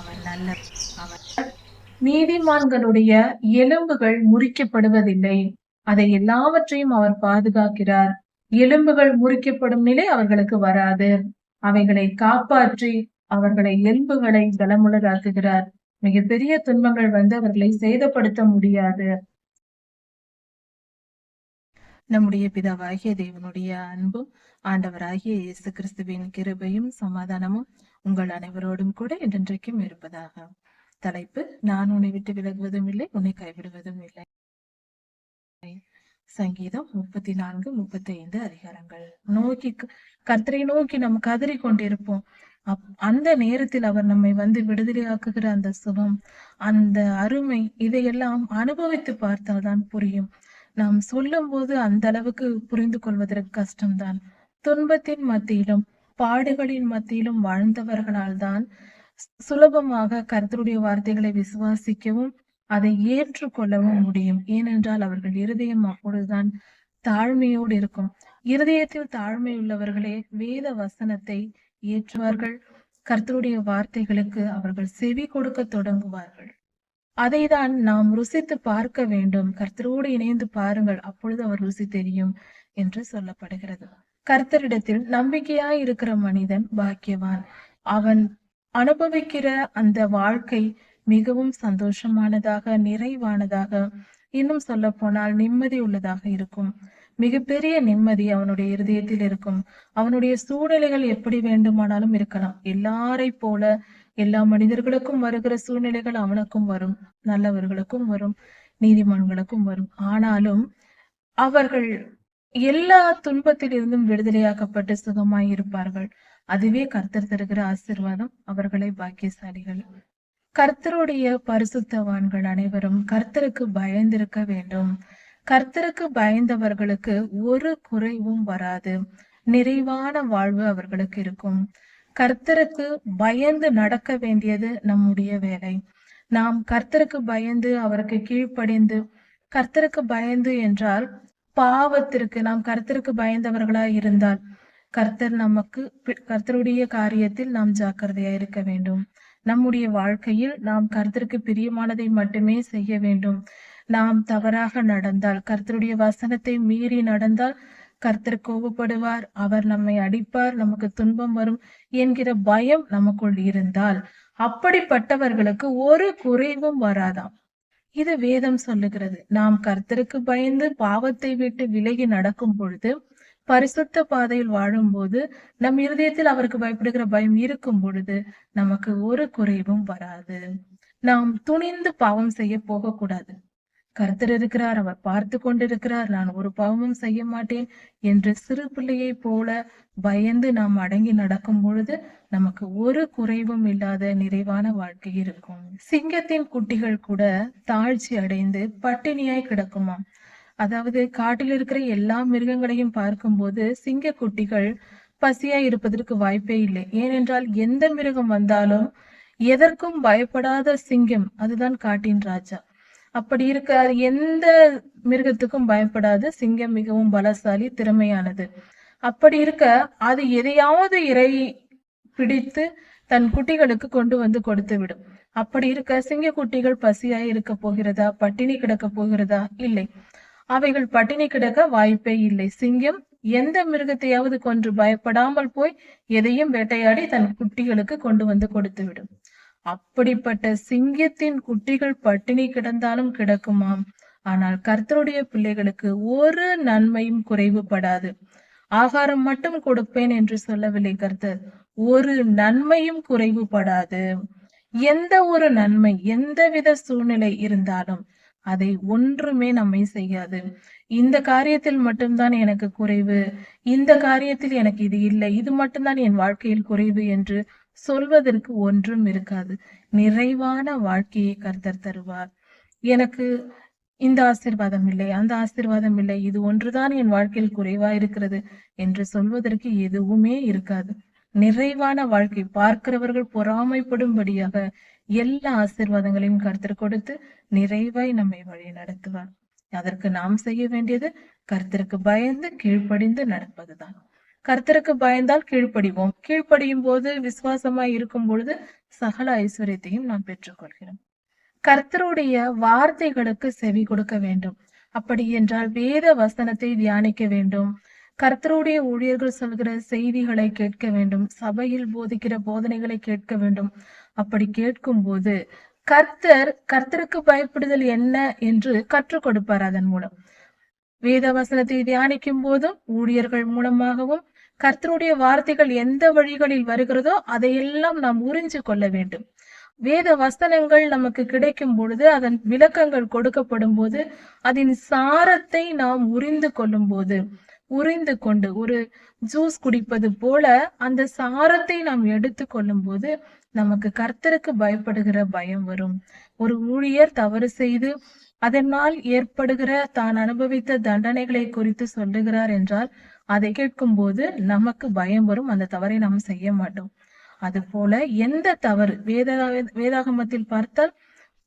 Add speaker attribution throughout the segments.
Speaker 1: அவர் நல்ல அவர் நீதிமான்களுடைய எலும்புகள் முறிக்கப்படுவதில்லை. அதை எல்லாவற்றையும் அவர் பாதுகாக்கிறார். எலும்புகள் முறிக்கப்படும் நிலை அவர்களுக்கு வராது. அவைகளை காப்பாற்றி அவர்களை எலும்புகளை பலமுள்ளதாக்குகிறார் மிகப்பெரிய துன்பங்கள் வந்து அவர்களை சேதப்படுத்த முடியாது. நம்முடைய பிதாவாகிய தேவனுடைய அன்பும் ஆண்டவராகிய இயேசு கிறிஸ்துவின் கிருபையும் சமாதானமும் உங்கள் அனைவரோடும் கூட என்றென்றைக்கும் இருப்பதாக. தலைப்பு நான் உன்னை விட்டு விலகுவதும் இல்லை உன்னை கைவிடுவதும் இல்லை. சங்கீதம் முப்பத்தி நான்கு முப்பத்தி ஐந்து அதிகாரங்கள். நோக்கி கர்த்தரை நோக்கி நம்ம கதறி கொண்டிருப்போம் அப் அந்த நேரத்தில் அவர் நம்மை வந்து விடுதலையாக்குகிற அந்த சுகம் அந்த அருமை இதையெல்லாம் அனுபவித்து பார்த்தால்தான் புரியும். நாம் சொல்லும் போது அந்த அளவுக்கு புரிந்து கொள்வதற்கு கஷ்டம்தான். துன்பத்தின் மத்தியிலும் பாடுகளின் மத்தியிலும் வாழ்ந்தவர்களால் தான் சுலபமாக கர்த்தருடைய வார்த்தைகளை விசுவாசிக்கவும் அதை ஏற்றுக்கொள்ளவும் முடியும். ஏனென்றால் அவர்கள் இருதயம் அப்பொழுதுதான் தாழ்மையோடு இருக்கும். இருதயத்தில் தாழ்மை உள்ளவர்களே வேத வசனத்தை ஏற்றுவார்கள். கர்த்தருடைய வார்த்தைகளுக்கு அவர்கள் செவி கொடுக்க தொடங்குவார்கள். அதைதான் நாம் ருசித்து பார்க்க வேண்டும். கர்த்தரோடு இணைந்து பாருங்கள். அப்பொழுது அவர் ருசி தெரியும் என்று சொல்லப்படுகிறது. கர்த்தரிடத்தில் நம்பிக்கையாய் இருக்கிற மனிதன் பாக்கியவான். அவன் அனுபவிக்கிற அந்த வாழ்க்கை மிகவும் சந்தோஷமானதாக நிறைவானதாக இன்னும் சொல்ல போனால் நிம்மதி உள்ளதாக இருக்கும். மிகப்பெரிய நிம்மதி அவனுடைய இருதயத்தில் இருக்கும். அவனுடைய சூழ்நிலைகள் எப்படி வேண்டுமானாலும் இருக்கலாம். எல்லாரை போல எல்லா மனிதர்களுக்கும் வருகிற சூழ்நிலைகள் அவனுக்கும் வரும் நல்லவர்களுக்கும் வரும் நீதிமான்களுக்கும் வரும். ஆனாலும் அவர்கள் எல்லா துன்பத்திலிருந்தும் விடுதலையாக்கப்பட்டு சுகமாய் இருப்பார்கள். அதுவே கர்த்தர் தருகிற ஆசிர்வாதம் அவர்களை பாக்கியசாலிகள். கர்த்தருடைய பரிசுத்தவான்கள் அனைவரும் கர்த்தருக்கு பயந்திருக்க வேண்டும். கர்த்தருக்கு பயந்தவர்களுக்கு ஒரு குறைவும் வராது. நிறைவான வாழ்வு அவர்களுக்கு இருக்கும். கர்த்தருக்கு பயந்து நடக்க வேண்டியது நம்முடைய வேலை. நாம் கர்த்தருக்கு பயந்து அவருக்கு கீழ்ப்படிந்து கர்த்தருக்கு பயந்து என்றால் பாவத்திற்கு நாம் கர்த்தருக்கு பயந்தவர்களா இருந்தால் கர்த்தர் நமக்கு கர்த்தருடைய காரியத்தில் நாம் ஜாக்கிரதையா இருக்க வேண்டும். நம்முடைய வாழ்க்கையில் நாம் கர்த்தருக்கு பிரியமானதை மட்டுமே செய்ய வேண்டும். நாம் தவறாக நடந்தால் கர்த்தருடைய வசனத்தை மீறி நடந்தால் கர்த்தர் கோபப்படுவார் அவர் நம்மை அடிப்பார் நமக்கு துன்பம் வரும் என்கிற பயம் நமக்குள் இருந்தால் அப்படிப்பட்டவர்களுக்கு ஒரு குறைவும் வராதாம். இது வேதம் சொல்லுகிறது. நாம் கர்த்தருக்கு பயந்து பாவத்தை விட்டு விலகி நடக்கும் பொழுது பரிசுத்த பாதையில் வாழும்போது நம் இருதயத்தில் அவருக்கு பயப்படுகிற பயம் இருக்கும் பொழுது நமக்கு ஒரு குறைவும் வராது. நாம் துணிந்து பாவம் செய்ய போகக்கூடாது. கர்த்தர் இருக்கிறார் அவர் பார்த்து கொண்டிருக்கிறார். நான் ஒரு பாவமும் செய்ய மாட்டேன் என்று சிறு பிள்ளையை போல பயந்து நாம் அடங்கி நடக்கும் பொழுது நமக்கு ஒரு குறைவும் இல்லாத நிறைவான வாழ்க்கை இருக்கும். சிங்கத்தின் குட்டிகள் கூட தாழ்ச்சி அடைந்து பட்டினியாய் கிடக்குமாம். அதாவது காட்டில் இருக்கிற எல்லா மிருகங்களையும் பார்க்கும்போது சிங்க குட்டிகள் பசியாய் இருப்பதற்கு வாய்ப்பே இல்லை. ஏனென்றால் எந்த மிருகம் வந்தாலும் எதற்கும் பயப்படாத சிங்கம் அதுதான் காட்டின் ராஜா. அப்படி இருக்க அது எந்த மிருகத்துக்கும் பயப்படாது. சிங்கம் மிகவும் பலசாலி திறமையானது. அப்படி இருக்க அது எதையாவது இறை பிடித்து தன் குட்டிகளுக்கு கொண்டு வந்து கொடுத்து விடும். அப்படி இருக்க சிங்க குட்டிகள் பசியாய் இருக்க போகிறதா? பட்டினி கிடக்க போகிறதா? இல்லை. அவைகள் பட்டினி கிடக்க வாய்ப்பே இல்லை. சிங்கம் எந்த மிருகத்தையாவது கொன்று பயப்படாமல் போய் எதையும் வேட்டையாடி தன் குட்டிகளுக்கு கொண்டு வந்து கொடுத்து விடும். அப்படிப்பட்ட சிங்கத்தின் குட்டிகள் பட்டினி கிடந்தாலும் கிடக்குமாம். ஆனால் கர்த்தருடைய பிள்ளைகளுக்கு ஒரு நன்மையும் குறைவுபடாது. ஆகாரம் மட்டும் கொடுப்பேன் என்று சொல்லவில்லை கர்த்தர். ஒரு நன்மையும் குறைவுபடாது. எந்த ஒரு நன்மை எந்தவித சூழ்நிலை இருந்தாலும் அதை ஒன்றுமே நம்மை செய்யாது. இந்த காரியத்தில் மட்டும்தான் எனக்கு குறைவு. இந்த காரியத்தில் எனக்கு இது இல்லை. இது மட்டும்தான் என் வாழ்க்கையில் குறைவு என்று சொல்வதற்கு ஒன்றும் இருக்காது. நிறைவான வாழ்க்கையை கர்த்தர் தருவார். எனக்கு இந்த ஆசிர்வாதம் இல்லை அந்த ஆசிர்வாதம் இல்லை இது ஒன்றுதான் என் வாழ்க்கையில் குறைவா இருக்கிறது என்று சொல்வதற்கு எதுவுமே இருக்காது. நிறைவான வாழ்க்கை பார்க்கிறவர்கள் பொறாமைப்படும்படியாக எல்லா ஆசிர்வாதங்களையும் கருத்தர் கொடுத்து நிறைவாய் நம்மை வழி நடத்துவார். அதற்கு நாம் செய்ய வேண்டியது கர்த்தருக்கு பயந்து கீழ்ப்படிந்து நடப்பதுதான். கர்த்தருக்கு பயந்தால் கீழ்ப்படிவோம். கீழ்ப்படியும் போது விசுவாசமாய் இருக்கும் பொழுது சகல ஐஸ்வர்யத்தையும் நாம் பெற்றுக்கொள்கிறோம். கர்த்தருடைய வார்த்தைகளுக்கு செவி கொடுக்க வேண்டும். அப்படி என்றால் வேத வசனத்தை தியானிக்க வேண்டும். கர்த்தருடைய ஊழியர்கள் சொல்கிற செய்திகளை கேட்க வேண்டும். சபையில் போதிக்கிற போதனைகளை கேட்க வேண்டும். அப்படி கேட்கும் போது கர்த்தர் கர்த்தருக்கு பயப்படுதல் என்ன என்று கற்றுக் கொடுப்பார் அதன் மூலம். வேத வசனத்தை தியானிக்கும் போதும் ஊழியர்கள் மூலமாகவும் கர்த்தருடைய வார்த்தைகள் எந்த வழிகளில் வருகிறதோ அதையெல்லாம் நாம் உறிஞ்சு கொள்ள வேண்டும். வேத வசனங்கள் நமக்கு கிடைக்கும் பொழுது அதன் விளக்கங்கள் கொடுக்கப்படும் போது அதன் சாரத்தை நாம் உறிந்து கொள்ளும் போது உறிந்து கொண்டு ஒரு ஜூஸ் குடிப்பது போல அந்த சாரத்தை நாம் எடுத்து கொள்ளும் போது நமக்கு கர்த்தருக்கு பயப்படுகிற பயம் வரும். ஒரு ஊழியர் தவறு செய்து அதனால் ஏற்படுகிற தான் அனுபவித்த தண்டனைகளை குறித்து சொல்லுகிறார் என்றால் அதை கேட்கும் போது நமக்கு பயம் வரும். அந்த தவறை நாம் செய்ய மாட்டோம். அது போல எந்த தவறு? வேத வேதாகமத்தில் பார்த்தால்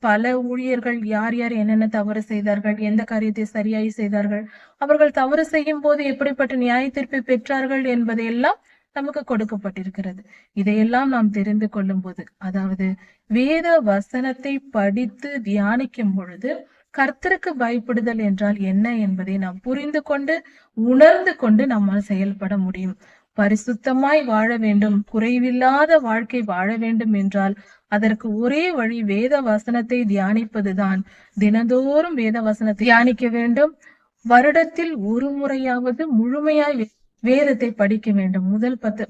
Speaker 1: பல ஊழியர்கள் யார் யார் என்னென்ன தவறு செய்தார்கள் எந்த காரியத்தை சரியாய் செய்தார்கள் அவர்கள் தவறு செய்யும் போது எப்படிப்பட்ட நியாய தீர்ப்பை பெற்றார்கள் என்பதையெல்லாம் நமக்கு கொடுக்கப்பட்டிருக்கிறது. இதையெல்லாம் நாம் தெரிந்து கொள்ளும் போது அதாவது வேத வசனத்தை படித்து தியானிக்கும் பொழுது கர்த்தருக்கு பயப்படுதல் என்றால் என்ன என்பதை நாம் புரிந்து கொண்டு உணர்ந்து கொண்டு நம்மால் செயல்பட முடியும். பரிசுத்தமாய் வாழ வேண்டும். குறைவில்லாத வாழ்க்கை வாழ வேண்டும் என்றால் அதற்கு ஒரே வழி வேத வசனத்தை தியானிப்பதுதான். தினந்தோறும் வேத வசனத்தை தியானிக்க வேண்டும். வருடத்தில் ஒரு முறையாவது முழுமையாய் வே- வேதத்தை படிக்க வேண்டும். முதல் பத்து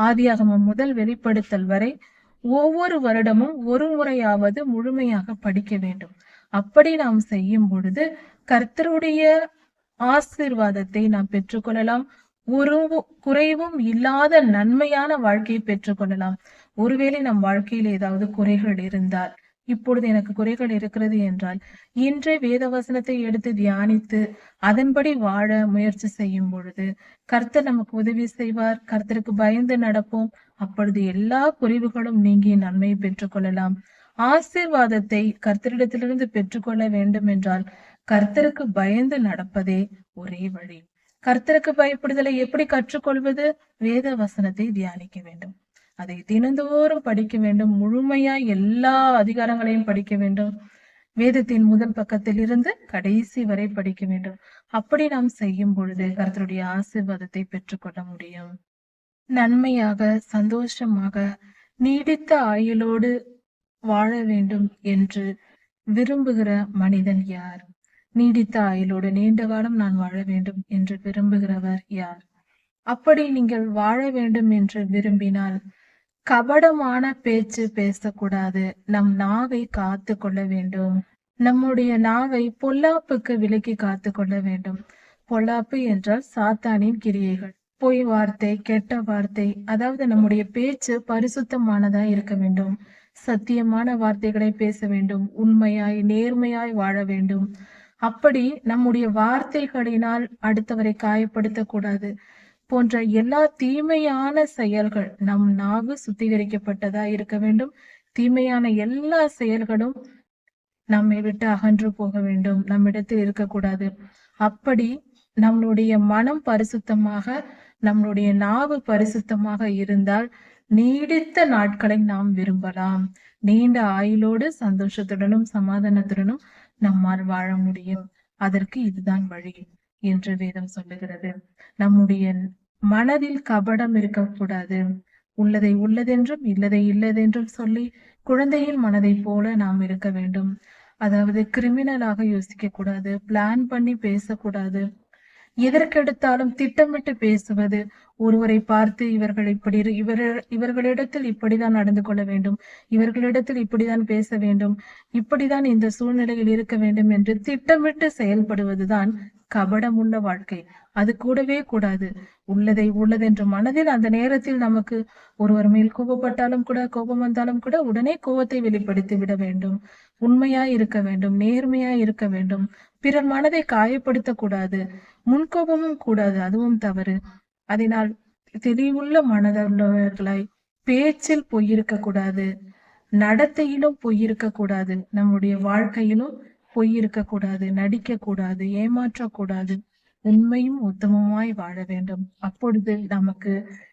Speaker 1: ஆதியாகமம் முதல் வெளிப்படுத்தல் வரை ஒவ்வொரு வருடமும் ஒரு முறையாவது முழுமையாக படிக்க வேண்டும். அப்படி நாம் செய்யும் பொழுது கர்த்தருடைய ஆசீர்வாதத்தை நாம் பெற்றுக்கொள்ளலாம். ஒரு குறைவும் இல்லாத நன்மையான வாழ்க்கையை பெற்றுக்கொள்ளலாம். ஒருவேளை நம் வாழ்க்கையில் ஏதாவது குறைகள் இருந்தால் இப்பொழுது எனக்கு குறைகள் இருக்கிறது என்றால் இன்றே வேத வசனத்தை எடுத்து தியானித்து அதன்படி வாழ முயற்சி செய்யும் பொழுது கர்த்தர் நமக்கு உதவி செய்வார் கர்த்தருக்கு பயந்து நடப்போம். அப்பொழுது எல்லா குறைவுகளும் நீங்கி நன்மையை பெற்றுக்கொள்ளலாம் ஆசீர்வாதத்தை கர்த்தரிடத்திலிருந்து பெற்றுக்கொள்ள வேண்டும் என்றால் கர்த்தருக்கு பயந்து நடப்பதே ஒரே வழி. கர்த்தருக்கு பயப்படுதலை எப்படி கற்றுக்கொள்வது? வேத வசனத்தை தியானிக்க வேண்டும். அதை தினந்தோறும் படிக்க வேண்டும். முழுமையாய் எல்லா அதிகாரங்களையும் படிக்க வேண்டும். வேதத்தின் முதல் பக்கத்தில் இருந்து கடைசி வரை படிக்க வேண்டும். அப்படி நாம் செய்யும் பொழுது கருத்தருடைய ஆசீர்வாதத்தை பெற்றுக்கொள்ள முடியும். நன்மையாக சந்தோஷமாக நீடித்த ஆயுளோடு வாழ வேண்டும் என்று விரும்புகிற மனிதன் யார்? நீடித்த ஆயுளோடு நீண்ட காலம் நான் வாழ வேண்டும் என்று விரும்புகிறவர் யார்? அப்படி நீங்கள் வாழ வேண்டும் என்று விரும்பினால் கபடமான பேச்சு பேசக்கூடாது. நம் நாவை காத்து கொள்ள வேண்டும். நம்முடைய நாவை பொல்லாப்புக்கு விலக்கி காத்து கொள்ள வேண்டும். பொல்லாப்பு என்றால் சாத்தானின் கிரியைகள். பொய் வார்த்தை கெட்ட வார்த்தை அதாவது நம்முடைய பேச்சு பரிசுத்தமானதா இருக்க வேண்டும். சத்தியமான வார்த்தைகளை பேச வேண்டும். உண்மையாய் நேர்மையாய் வாழ வேண்டும். அப்படி நம்முடைய வார்த்தைகளினால் அடுத்தவரை காயப்படுத்தக்கூடாது. போன்ற எல்லா தீமையான செயல்கள் நம் நாவு சுத்திகரிக்கப்பட்டதா இருக்க வேண்டும். தீமையான எல்லா செயல்களும் நம்மை விட்டு அகன்று போக வேண்டும். நம்மிடத்தில் இருக்கக்கூடாது. அப்படி நம்மளுடைய மனம் பரிசுத்தமாக நம்மளுடைய நாவு பரிசுத்தமாக இருந்தால் நீடித்த நாட்களை நாம் விரும்பலாம். நீண்ட ஆயுளோடு சந்தோஷத்துடனும் சமாதானத்துடனும் நம்மால் வாழ முடியும். அதற்கு இதுதான் வழி. என்று வேதம் சொல்லுகிறது. நம்முடைய மனதில் கபடம் இருக்கக்கூடாது. உள்ளதை உள்ளதென்றும் இல்லதை இல்லதென்றும் சொல்லி குழந்தையின் மனதை போல நாம் இருக்க வேண்டும். அதாவது கிரிமினலாக யோசிக்க கூடாது பிளான் பண்ணி பேசக்கூடாது. எதற்கெடுத்தாலும் திட்டமிட்டு பேசுவது. ஒருவரை பார்த்து இவர்கள் இப்படி இரு- இவர் இவர்களிடத்தில் இப்படிதான் நடந்து கொள்ள வேண்டும். இவர்களிடத்தில் இப்படிதான் பேச வேண்டும். இப்படிதான் இந்த சூழ்நிலையில் இருக்க வேண்டும் என்று திட்டமிட்டு செயல்படுவதுதான் கபடம் உள்ள வாழ்க்கை. அது கூடவே கூடாது. உள்ளதை உள்ளதென்று மனதில் அந்த நேரத்தில் நமக்கு ஒருவர் மேல் கோபப்பட்டாலும் கூட கோபம் வந்தாலும் கூட உடனே கோபத்தை வெளிப்படுத்தி விட வேண்டும். உண்மையாய் இருக்க வேண்டும். நேர்மையாய் இருக்க வேண்டும். பிறர் மனதை காயப்படுத்தக்கூடாது முன்கோபமும் கூடாது அதுவும் தவறு. அதனால் தெளிவுள்ள மனதுள்ளவர்களாய் பேச்சில் பொய் இருக்கக்கூடாது நடத்தையிலும் பொய் இருக்கக்கூடாது நம்முடைய வாழ்க்கையிலும் பொய் இருக்கக்கூடாது நடிக்க கூடாது ஏமாற்றக்கூடாது உண்மையும் உத்தமமாய் வாழ வேண்டும். அப்பொழுது நமக்கு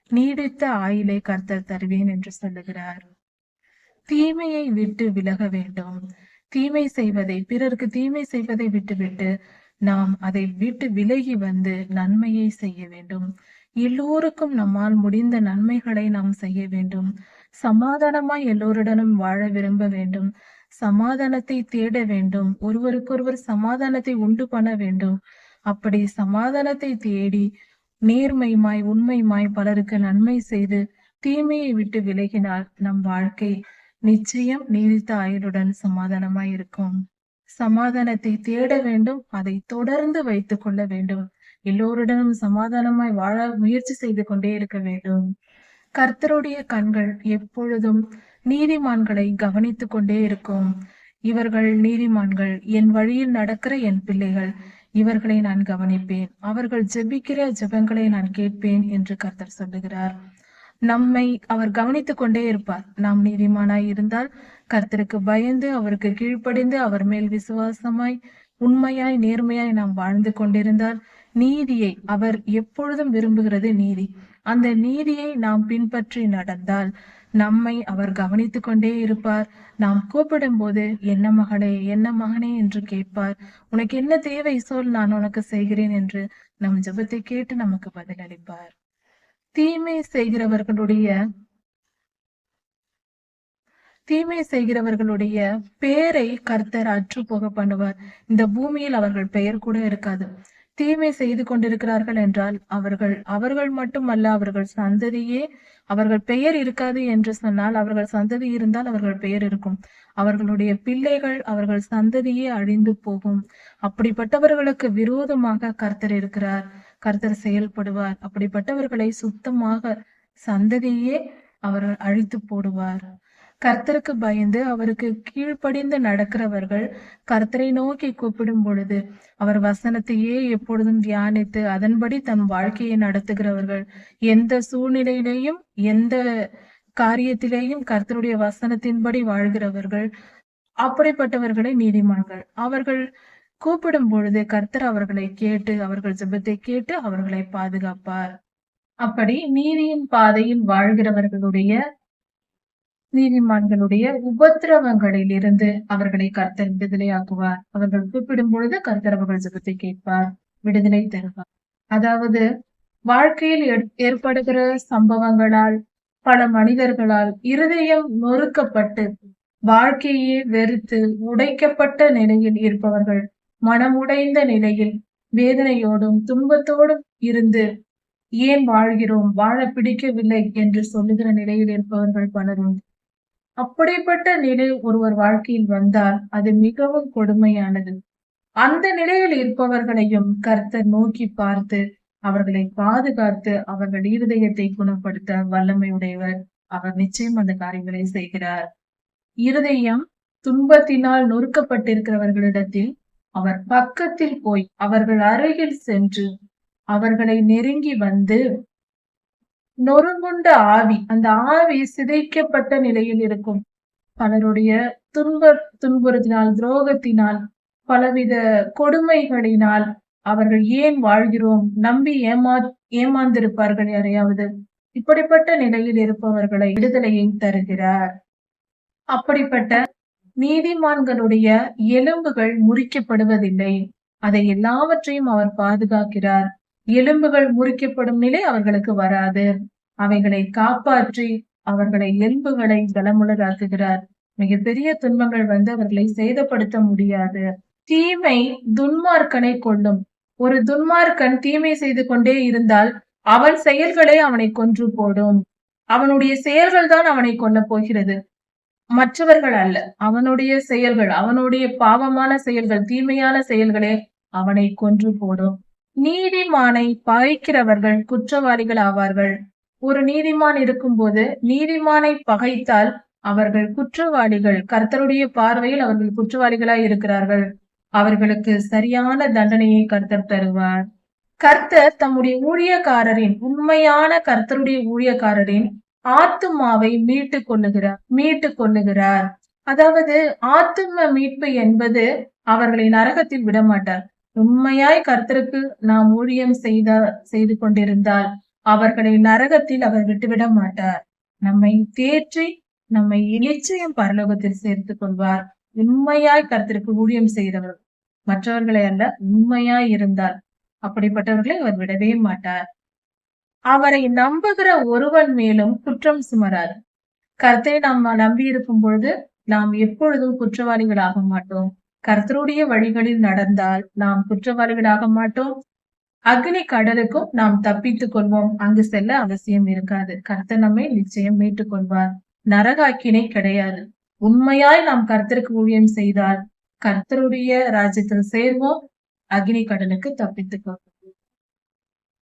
Speaker 1: நீடித்த ஆயுளை கர்த்தர் தருவேன் என்று சொல்லுகிறார். தீமையை விட்டு விலக வேண்டும். தீமை செய்வதை பிறருக்கு தீமை செய்வதை விட்டுவிட்டு நாம் அதை விட்டு விலகி வந்து நன்மையை செய்ய வேண்டும். எல்லோருக்கும் நம்மால் முடிந்த நன்மைகளை நாம் செய்ய வேண்டும். சமாதானமாய் எல்லோருடனும் வாழ விரும்ப வேண்டும். சமாதானத்தை தேட வேண்டும். ஒருவருக்கொருவர் சமாதானத்தை உண்டு பண்ண வேண்டும். அப்படி சமாதானத்தை தேடி நேர்மைமாய் உண்மைமாய் பலருக்கு நன்மை செய்து தீமையை விட்டு விலகினால் நம் வாழ்க்கை நிச்சயம் நீடித்த ஆயுளுடன் சமாதானமாய் இருக்கும். சமாதானத்தை தேட வேண்டும் அதை தொடர்ந்து வைத்துக் கொள்ள வேண்டும். எல்லோருடனும் சமாதானமாய் வாழ முயற்சி செய்து கொண்டே இருக்க வேண்டும். கர்த்தருடைய கண்கள் எப்பொழுதும் நீதிமான்களை கவனித்துக் கொண்டே இருக்கும். இவர்கள் நீதிமான்கள் என் வழியில் நடக்கிற என் பிள்ளைகள் இவர்களை நான் கவனிப்பேன். அவர்கள் ஜெபிக்கிற ஜெபங்களை நான் கேட்பேன் என்று கர்த்தர் சொல்லுகிறார். நம்மை அவர் கவனித்துக் கொண்டே இருப்பார். நாம் நீதிமானாய் இருந்தால் கர்த்தருக்கு பயந்து அவருக்கு கீழ்ப்படிந்து அவர் மேல் விசுவாசமாய் உண்மையாய் நேர்மையாய் நாம் வாழ்ந்து கொண்டிருந்தால் நீதியை அவர் எப்பொழுதும் விரும்புகிறது நீதி. அந்த நீதியை நாம் பின்பற்றி நடந்தால் நம்மை அவர் கவனித்துக் கொண்டே இருப்பார். நாம் கூப்பிடும் போது என்ன மகளே என்ன மகனே என்று கேட்பார். உனக்கு என்ன தேவை? சொல் நான் உனக்கு செய்கிறேன் என்று நம் ஜெபத்தை கேட்டு நமக்கு பதிலளிப்பார். தீமை செய்கிறவர்களுடைய தீமை செய்கிறவர்களுடைய பெயரை கர்த்தர் அற்று போக பண்ணுவார். இந்த பூமியில் அவர்கள் பெயர் கூட இருக்காது. தீமை செய்து கொண்டிருக்கிறார்கள் என்றால் அவர்கள் அவர்கள் மட்டுமல்ல அவர்கள் சந்ததியே அவர்கள் பெயர் இருக்காது என்று சொன்னால் அவர்கள் சந்ததி இருந்தால் அவர்கள் பெயர் இருக்கும். அவர்களுடைய பிள்ளைகள் அவர்கள் சந்ததியே அழிந்து போகும். அப்படிப்பட்டவர்களுக்கு விரோதமாக கர்த்தர் இருக்கிறார். கர்த்தர் செயல்படுவார். அப்படிப்பட்டவர்களை சுத்தமாக சந்ததியே அவர் அழித்து போடுவார். கர்த்தருக்கு பயந்து அவருக்கு கீழ்ப்படிந்து நடக்கிறவர்கள் கர்த்தரை நோக்கி கூப்பிடும் பொழுது அவர் வசனத்தையே எப்பொழுதும் தியானித்து அதன்படி தன் வாழ்க்கையை நடத்துகிறவர்கள். எந்த சூழ்நிலையிலையும் எந்த காரியத்திலேயும் கர்த்தருடைய வசனத்தின்படி வாழ்கிறவர்கள். அப்படிப்பட்டவர்களை நீதிமான்கள். அவர்கள் கூப்பிடும் பொழுது கர்த்தர் அவர்களை கேட்டு அவர்கள் ஜெபத்தை கேட்டு அவர்களை பாதுகாப்பார். அப்படி நீதியின் பாதையில் வாழ்கிறவர்களுடைய நீதிமான்களுடைய உபத்திரவங்களில் இருந்து அவர்களை கர்த்தர் விடுதலையாக்குவார். அவர்கள் கூப்பிடும் பொழுது கர்த்தர் அவர்கள் ஜெபத்தை கேட்பார் விடுதலை தருவார். அதாவது வாழ்க்கையில் ஏற்படுகிற சம்பவங்களால் பல மனிதர்களால் இருதயம் நொறுக்கப்பட்டு வாழ்க்கையே வெறுத்து உடைக்கப்பட்ட நிலையில் இருப்பவர்கள் மனமுடைந்த நிலையில் வேதனையோடும் துன்பத்தோடும் இருந்து ஏன் வாழ்கிறோம்? வாழ பிடிக்கவில்லை என்று சொல்லுகிற நிலையில் இருப்பவர்கள் பலரும். அப்படிப்பட்ட நிலை ஒருவர் வாழ்க்கையில் வந்தால் அது மிகவும் கொடுமையானது. அந்த நிலையில் இருப்பவர்களையும் கர்த்தர் நோக்கி பார்த்து அவர்களை பாதுகாத்து அவர்கள் இருதயத்தை குணப்படுத்த வல்லமையுடையவர். அவர் நிச்சயம் அந்த காரியங்களை செய்கிறார். இருதயம் துன்பத்தினால் நொறுக்கப்பட்டிருக்கிறவர்களிடத்தில் அவர் பக்கத்தில் போய் அவர்கள் அருகில் சென்று அவர்களை நெருங்கி வந்து நொறுங்குண்ட ஆவி அந்த ஆவி சிதைக்கப்பட்ட நிலையில் இருக்கும். பலருடைய துன்ப துன்புறுத்தினால் துரோகத்தினால் பலவித கொடுமைகளினால் அவர்கள் ஏன் வாழ்கிறோம்? நம்பி ஏமா ஏமாந்திருப்பார்கள் யாரையாவது? இப்படிப்பட்ட நிலையில் இருப்பவர்களை விடுதலையை தருகிறார். அப்படிப்பட்ட நீதிமான்களுடைய எலும்புகள் முறிக்கப்படுவதில்லை. அதை எல்லாவற்றையும் அவர் பாதுகாக்கிறார். எலும்புகள் முறிக்கப்படும் நிலை அவர்களுக்கு வராது. அவைகளை காப்பாற்றி அவர்களை எலும்புகளை பலமுள்ளதாக்குகிறார் மிகப்பெரிய துன்பங்கள் வந்து அவர்களை சேதப்படுத்த முடியாது. தீமை துன்மார்க்கனை கொள்ளும் ஒரு துன்மார்க்கன் தீமை செய்து கொண்டே இருந்தால் அவன் செயல்களே அவனை கொன்று போடும். அவனுடைய செயல்கள் தான் அவனை கொல்ல போகிறது. மற்றவர்கள் அல்ல. அவனுடைய செயல்கள் அவனுடைய பாவமான செயல்கள் தீமையான செயல்களே அவனை கொன்று போடும். நீதிமானை பகைக்கிறவர்கள் குற்றவாளிகள் ஆவார்கள். ஒரு நீதிமான் இருக்கும்போது நீதிமானை பகைத்தால் அவர்கள் குற்றவாளிகள் கர்த்தருடைய பார்வையில் அவர்கள் குற்றவாளிகளாய் இருக்கிறார்கள். அவர்களுக்கு சரியான தண்டனையை கர்த்தர் தருவார். கர்த்தர் தம்முடைய ஊழியக்காரரின் உண்மையான கர்த்தருடைய ஊழியக்காரரின் ஆத்துமாவை மீட்டு கொள்ளுகிறார் மீட்டு கொள்ளுகிறார். அதாவது ஆத்தும மீட்பு என்பது அவர்களை நரகத்தில் விடமாட்டார். உண்மையாய் கர்த்தருக்கு நாம் ஊழியம் செய்த செய்து கொண்டிருந்தால் அவர்களை நரகத்தில் அவர் விட்டுவிட மாட்டார் நம்மை தேற்றி நம்மை நிச்சயம் பரலோகத்தில் சேர்த்து கொள்வார். உண்மையாய் கர்த்தருக்கு ஊழியம் செய்தவர். மற்றவர்களை அல்ல உண்மையாய் இருந்தால் அப்படிப்பட்டவர்களை அவர் விடவே மாட்டார். அவரை நம்புகிற ஒருவன் மேலும் குற்றம் சுமராது கர்த்தரை நாம் நம்பி இருக்கும் பொழுது நாம் எப்பொழுதும் குற்றவாளிகளாக மாட்டோம். கர்த்தருடைய வழிகளில் நடந்தால் நாம் குற்றவாளிகளாக மாட்டோம். அக்னி கடலுக்கும் நாம் தப்பித்துக் கொள்வோம். அங்கு செல்ல அவசியம் இருக்காது. கர்த்தர் நம்மை நிச்சயம் மீட்டுக் கொள்வார். நரகாக்கினை கிடையாது. உண்மையாய் நாம் கர்த்தருக்கு ஊழியம் செய்தால் கர்த்தருடைய ராஜ்யத்தில் சேர்வோம். அக்னி கடலுக்கு தப்பித்துக் கொள்வோம்.